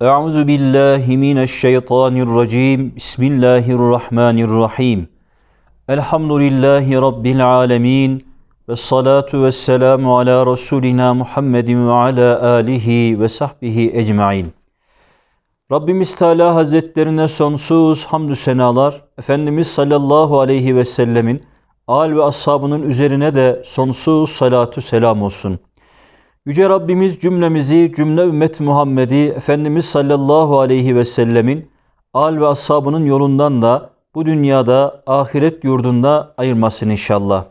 Euzu billahi mineşşeytanirracim. Bismillahirrahmanirrahim. Elhamdülillahi rabbil alamin. Ve salatu ve selamu ala Resulina Muhammedin ve ala alihi ve sahbihi ecmain. Rabbimiz Teala Hazretlerine sonsuz hamdü senalar, Efendimiz sallallahu aleyhi ve sellemin, al ve ashabının üzerine de sonsuz salatu selam olsun. Yüce Rabbimiz cümlemizi, cümle ümmet Muhammed'i, Efendimiz sallallahu aleyhi ve sellemin, al ve ashabının yolundan da bu dünyada, ahiret yurdunda ayırmasın inşallah.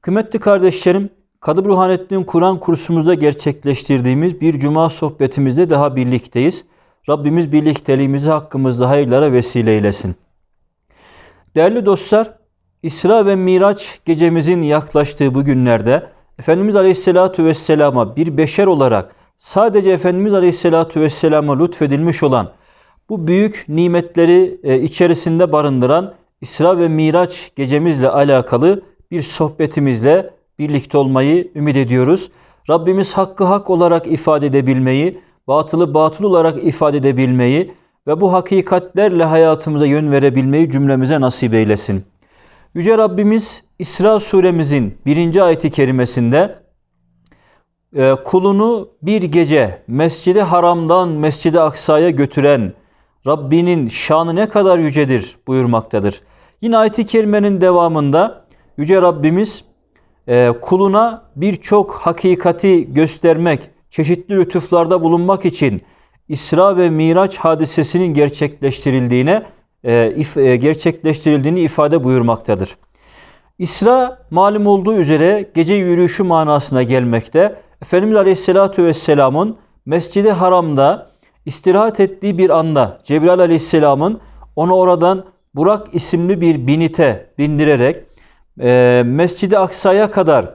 Kıymetli kardeşlerim, Kadı Burhanettin Kur'an kursumuzda gerçekleştirdiğimiz bir cuma sohbetimizde daha birlikteyiz. Rabbimiz birlikteliğimizi hakkımızda hayırlara vesile eylesin. Değerli dostlar, İsra ve Miraç gecemizin yaklaştığı bu günlerde Efendimiz Aleyhisselatü Vesselam'a bir beşer olarak sadece Efendimiz Aleyhisselatü Vesselam'a lütfedilmiş olan bu büyük nimetleri e, içerisinde barındıran İsra ve Miraç gecemizle alakalı bir sohbetimizle birlikte olmayı ümit ediyoruz. Rabbimiz hakkı hak olarak ifade edebilmeyi, batılı batıl olarak ifade edebilmeyi ve bu hakikatlerle hayatımıza yön verebilmeyi cümlemize nasip eylesin. Yüce Rabbimiz İsra suremizin birinci ayeti kerimesinde e, kulunu bir gece Mescidi Haram'dan Mescidi Aksa'ya götüren Rabbinin şanı ne kadar yücedir buyurmaktadır. Yine ayeti kerimenin devamında Yüce Rabbimiz e, kuluna birçok hakikati göstermek, çeşitli lütuflarda bulunmak için İsra ve Miraç hadisesinin gerçekleştirildiğine e, gerçekleştirildiğini ifade buyurmaktadır. İsra malum olduğu üzere gece yürüyüşü manasına gelmekte. Efendimiz Aleyhisselatü Vesselam'ın Mescid-i Haram'da istirahat ettiği bir anda Cebrail Aleyhisselam'ın onu oradan Burak isimli bir binite bindirerek e, Mescid-i Aksa'ya kadar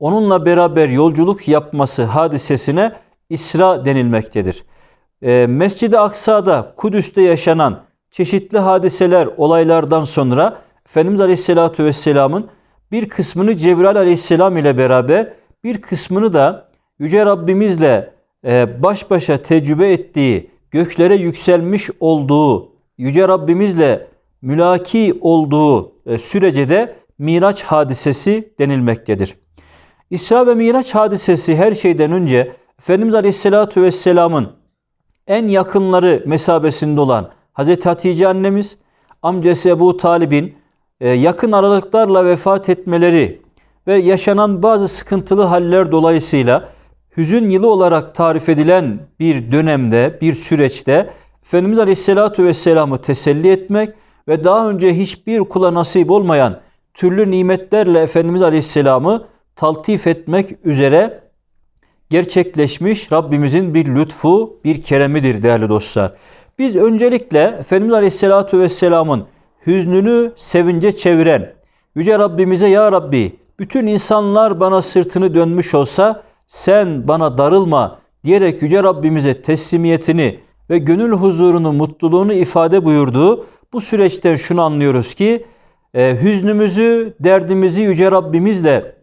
onunla beraber yolculuk yapması hadisesine İsra denilmektedir. E, Mescid-i Aksa'da Kudüs'te yaşanan çeşitli hadiseler, olaylardan sonra Efendimiz Aleyhisselatü Vesselam'ın bir kısmını Cebrail Aleyhisselam ile beraber bir kısmını da Yüce Rabbimizle e, baş başa tecrübe ettiği, göklere yükselmiş olduğu, Yüce Rabbimizle mülaki olduğu e, sürece de Miraç hadisesi denilmektedir. İsra ve Miraç hadisesi her şeyden önce Efendimiz Aleyhisselatü Vesselam'ın en yakınları mesabesinde olan Hazreti Hatice annemiz, amcası Ebu Talib'in yakın aralıklarla vefat etmeleri ve yaşanan bazı sıkıntılı haller dolayısıyla hüzün yılı olarak tarif edilen bir dönemde, bir süreçte Efendimiz Aleyhisselatü Vesselam'ı teselli etmek ve daha önce hiçbir kula nasip olmayan türlü nimetlerle Efendimiz Aleyhisselam'ı taltif etmek üzere gerçekleşmiş Rabbimizin bir lütfu, bir keremidir değerli dostlar. Biz öncelikle Efendimiz Aleyhisselatü Vesselam'ın hüznünü sevince çeviren. Yüce Rabbimize Ya Rabbi bütün insanlar bana sırtını dönmüş olsa sen bana darılma diyerek Yüce Rabbimize teslimiyetini ve gönül huzurunu, mutluluğunu ifade buyurduğu bu süreçten şunu anlıyoruz ki e, hüznümüzü, derdimizi Yüce Rabbimizle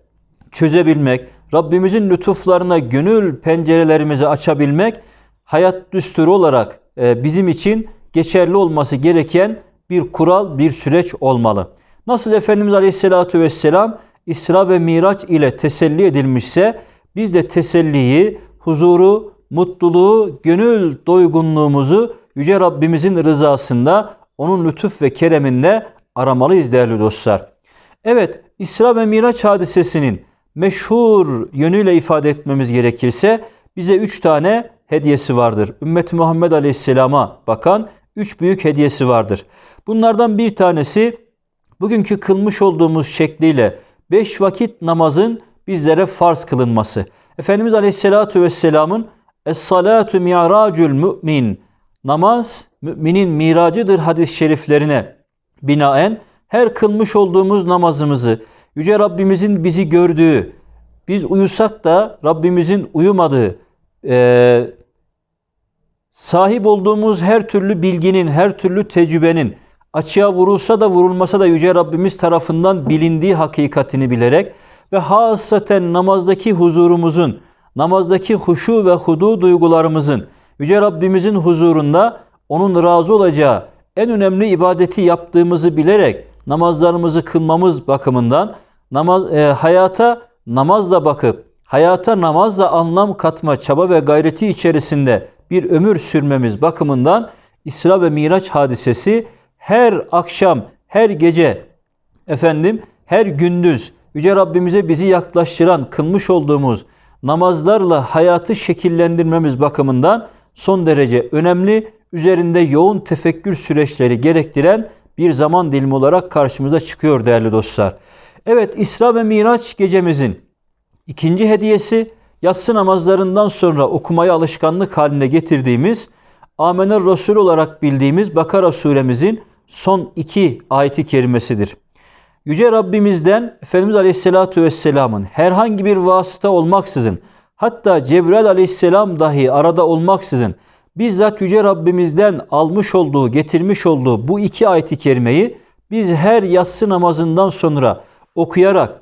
çözebilmek, Rabbimizin lütuflarına gönül pencerelerimizi açabilmek hayat düsturu olarak e, bizim için geçerli olması gereken bir kural, bir süreç olmalı. Nasıl Efendimiz Aleyhisselatü Vesselam İsra ve Miraç ile teselli edilmişse biz de teselliyi, huzuru, mutluluğu, gönül doygunluğumuzu Yüce Rabbimizin rızasında, onun lütuf ve kereminde aramalıyız değerli dostlar. Evet, İsra ve Miraç hadisesinin meşhur yönüyle ifade etmemiz gerekirse bize üç tane hediyesi vardır. Ümmeti Muhammed Aleyhisselam'a bakan üç büyük hediyesi vardır. Bunlardan bir tanesi bugünkü kılmış olduğumuz şekliyle beş vakit namazın bizlere farz kılınması. Efendimiz Aleyhisselatü Vesselam'ın Es-salatu mi'racül mümin Namaz müminin miracıdır hadis-i şeriflerine binaen her kılmış olduğumuz namazımızı Yüce Rabbimizin bizi gördüğü, biz uyusak da Rabbimizin uyumadığı, e, sahip olduğumuz her türlü bilginin, her türlü tecrübenin açığa vurulsa da vurulmasa da Yüce Rabbimiz tarafından bilindiği hakikatini bilerek ve hassaten namazdaki huzurumuzun, namazdaki huşu ve hudu duygularımızın Yüce Rabbimizin huzurunda onun razı olacağı en önemli ibadeti yaptığımızı bilerek namazlarımızı kılmamız bakımından namaz e, hayata namazla bakıp hayata namazla anlam katma çaba ve gayreti içerisinde bir ömür sürmemiz bakımından İsra ve Miraç hadisesi her akşam, her gece efendim her gündüz Yüce Rabbimize bizi yaklaştıran kılmış olduğumuz namazlarla hayatı şekillendirmemiz bakımından son derece önemli, üzerinde yoğun tefekkür süreçleri gerektiren bir zaman dilimi olarak karşımıza çıkıyor değerli dostlar. Evet İsra ve Miraç gecemizin ikinci hediyesi yatsı namazlarından sonra okumayı alışkanlık haline getirdiğimiz Amener Resul olarak bildiğimiz Bakara suremizin son iki ayeti kerimesidir. Yüce Rabbimizden Efendimiz Aleyhisselatü Vesselam'ın herhangi bir vasıta olmaksızın hatta Cebrail Aleyhisselam dahi arada olmaksızın bizzat Yüce Rabbimizden almış olduğu, getirmiş olduğu bu iki ayeti kerimeyi biz her yatsı namazından sonra okuyarak,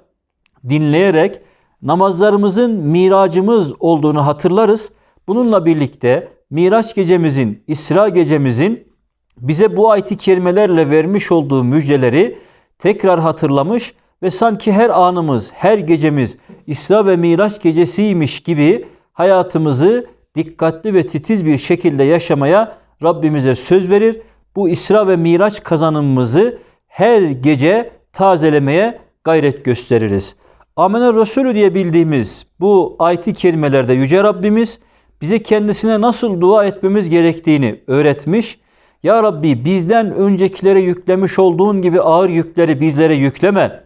dinleyerek namazlarımızın miracımız olduğunu hatırlarız. Bununla birlikte Miraç gecemizin, İsra gecemizin bize bu ayeti kerimelerle vermiş olduğu müjdeleri tekrar hatırlamış ve sanki her anımız, her gecemiz İsra ve Miraç gecesiymiş gibi hayatımızı dikkatli ve titiz bir şekilde yaşamaya Rabbimize söz verir. Bu İsra ve Miraç kazanımımızı her gece tazelemeye gayret gösteririz. Amener Resulü diye bildiğimiz bu ayet-i kerimelerde Yüce Rabbimiz bize kendisine nasıl dua etmemiz gerektiğini öğretmiş. Ya Rabbi bizden öncekilere yüklemiş olduğun gibi ağır yükleri bizlere yükleme.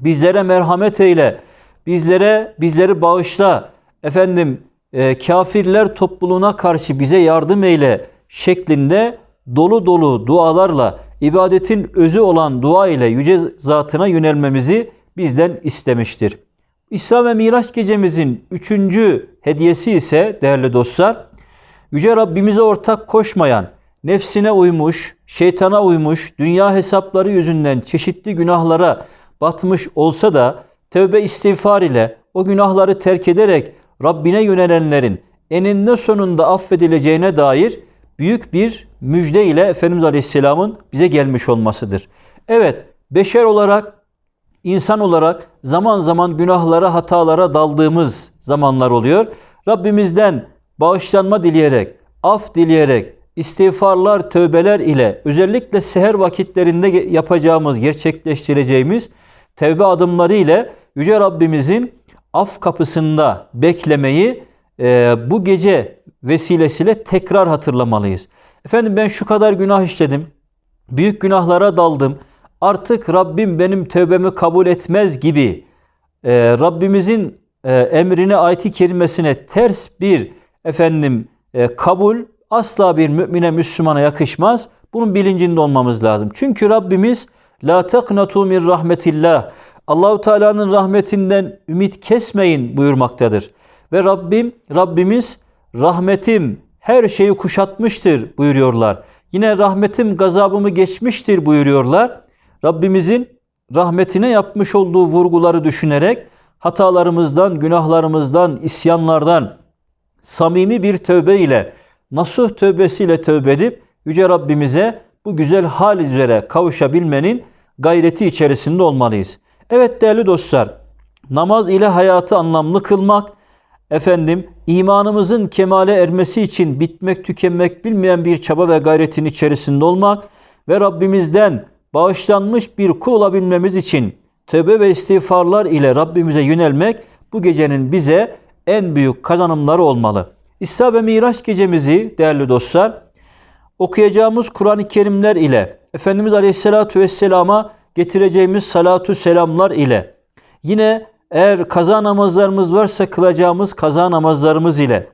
Bizlere merhamet eyle. Bizlere bizleri bağışla. Efendim e, kafirler topluluğuna karşı bize yardım eyle şeklinde dolu dolu dualarla ibadetin özü olan dua ile yüce zatına yönelmemizi bizden istemiştir. İsra ve Miraç gecemizin üçüncü hediyesi ise değerli dostlar, Yüce Rabbimize ortak koşmayan, nefsine uymuş, şeytana uymuş, dünya hesapları yüzünden çeşitli günahlara batmış olsa da tövbe istiğfar ile o günahları terk ederek Rabbine yönelenlerin eninde sonunda affedileceğine dair büyük bir müjde ile Efendimiz Aleyhisselam'ın bize gelmiş olmasıdır. Evet, beşer olarak, insan olarak zaman zaman günahlara, hatalara daldığımız zamanlar oluyor. Rabbimizden bağışlanma dileyerek, af dileyerek, istiğfarlar, tövbeler ile özellikle seher vakitlerinde yapacağımız, gerçekleştireceğimiz tevbe adımları ile Yüce Rabbimizin af kapısında beklemeyi e, bu gece vesilesiyle tekrar hatırlamalıyız. Efendim ben şu kadar günah işledim, büyük günahlara daldım, artık Rabbim benim tövbemi kabul etmez gibi e, Rabbimizin e, emrine, ayeti kerimesine ters bir efendim e, kabul asla bir mümine, Müslümana yakışmaz. Bunun bilincinde olmamız lazım. Çünkü Rabbimiz la taknatu min rahmetillah Allahu Teala'nın rahmetinden ümit kesmeyin buyurmaktadır. Ve Rabbim Rabbimiz rahmetim her şeyi kuşatmıştır buyuruyorlar. Yine rahmetim gazabımı geçmiştir buyuruyorlar. Rabbimizin rahmetine yapmış olduğu vurguları düşünerek hatalarımızdan, günahlarımızdan, isyanlardan samimi bir tövbe ile, nasuh tövbesiyle tövbe edip Yüce Rabbimize bu güzel hal üzere kavuşabilmenin gayreti içerisinde olmalıyız. Evet değerli dostlar, namaz ile hayatı anlamlı kılmak, efendim imanımızın kemale ermesi için bitmek tükenmek bilmeyen bir çaba ve gayretin içerisinde olmak ve Rabbimizden bağışlanmış bir kul olabilmemiz için tövbe ve istiğfarlar ile Rabbimize yönelmek bu gecenin bize en büyük kazanımları olmalı. İsra ve Miraç gecemizi değerli dostlar okuyacağımız Kur'an-ı Kerimler ile Efendimiz Aleyhisselatü Vesselam'a getireceğimiz salatu selamlar ile yine eğer kaza namazlarımız varsa kılacağımız kaza namazlarımız ile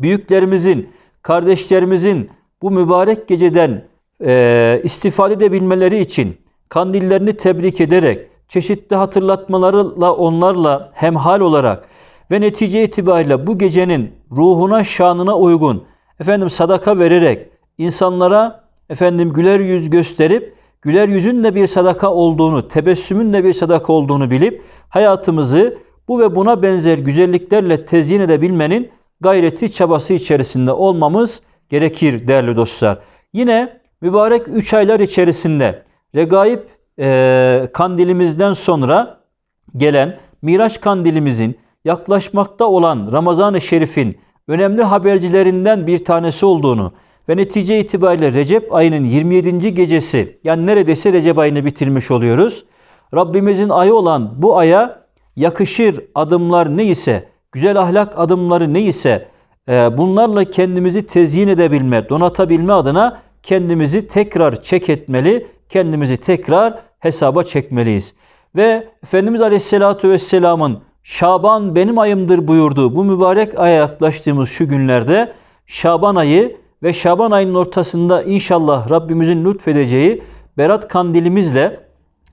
büyüklerimizin, kardeşlerimizin bu mübarek geceden e, istifade edebilmeleri için kandillerini tebrik ederek çeşitli hatırlatmalarla onlarla hemhal olarak ve netice itibariyle bu gecenin ruhuna, şanına uygun efendim sadaka vererek insanlara efendim güler yüz gösterip güler yüzün de bir sadaka olduğunu, tebessümün de bir sadaka olduğunu bilip hayatımızı bu ve buna benzer güzelliklerle tezyin edebilmenin gayreti, çabası içerisinde olmamız gerekir değerli dostlar. Yine mübarek 3 aylar içerisinde regaib e, kandilimizden sonra gelen Miraç kandilimizin yaklaşmakta olan Ramazan-ı Şerif'in önemli habercilerinden bir tanesi olduğunu ve netice itibariyle Recep ayının 27. gecesi yani neredeyse Recep ayını bitirmiş oluyoruz. Rabbimizin ayı olan bu aya yakışır adımlar neyse, güzel ahlak adımları neyse e, bunlarla kendimizi tezyin edebilme, donatabilme adına kendimizi tekrar çek etmeli, kendimizi tekrar hesaba çekmeliyiz. Ve Efendimiz Aleyhisselatü Vesselam'ın Şaban benim ayımdır buyurduğu bu mübarek aya yaklaştığımız şu günlerde Şaban ayı ve Şaban ayının ortasında inşallah Rabbimizin lütfedeceği Berat kandilimizle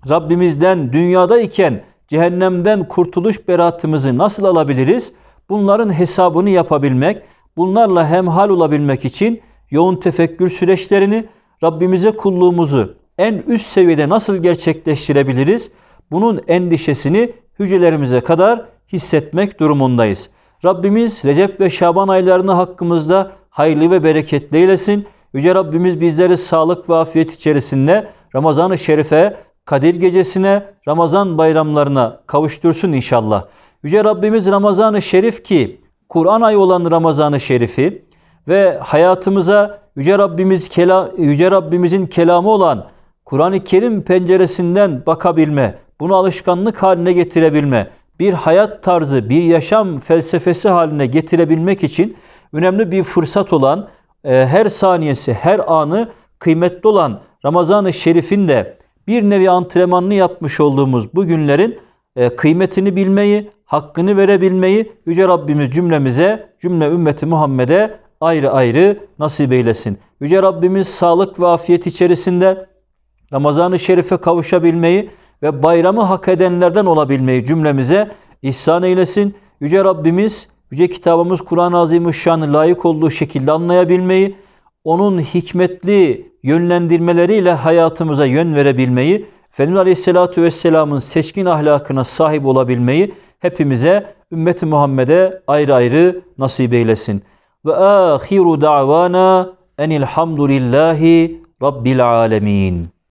Rabbimizden dünyada iken cehennemden kurtuluş beratımızı nasıl alabiliriz? Bunların hesabını yapabilmek, bunlarla hemhal olabilmek için yoğun tefekkür süreçlerini, Rabbimize kulluğumuzu en üst seviyede nasıl gerçekleştirebiliriz? Bunun endişesini hücrelerimize kadar hissetmek durumundayız. Rabbimiz Recep ve Şaban aylarını hakkımızda hayırlı ve bereketli eylesin. Yüce Rabbimiz bizleri sağlık ve afiyet içerisinde Ramazan-ı Şerif'e, Kadir Gecesi'ne, Ramazan bayramlarına kavuştursun inşallah. Yüce Rabbimiz Ramazan-ı Şerif ki Kur'an ayı olan Ramazan-ı Şerif'i ve hayatımıza Yüce Rabbimiz kela, Yüce Rabbimizin kelamı olan Kur'an-ı Kerim penceresinden bakabilme, bunu alışkanlık haline getirebilme, bir hayat tarzı, bir yaşam felsefesi haline getirebilmek için önemli bir fırsat olan, e, her saniyesi, her anı kıymetli olan Ramazan-ı Şerif'in de bir nevi antrenmanını yapmış olduğumuz bu günlerin e, kıymetini bilmeyi, hakkını verebilmeyi Yüce Rabbimiz cümlemize, cümle ümmeti Muhammed'e ayrı ayrı nasip eylesin. Yüce Rabbimiz sağlık ve afiyet içerisinde Ramazan-ı Şerif'e kavuşabilmeyi ve bayramı hak edenlerden olabilmeyi cümlemize ihsan eylesin. Yüce Rabbimiz, Yüce kitabımız Kur'an-ı Azimüşşan'ı layık olduğu şekilde anlayabilmeyi, onun hikmetli yönlendirmeleriyle hayatımıza yön verebilmeyi, Efendimiz Aleyhisselatü Vesselam'ın seçkin ahlakına sahip olabilmeyi hepimize, ümmeti Muhammed'e ayrı ayrı nasip eylesin. Ve ahiru da'vana enilhamdülillahi rabbil alemin.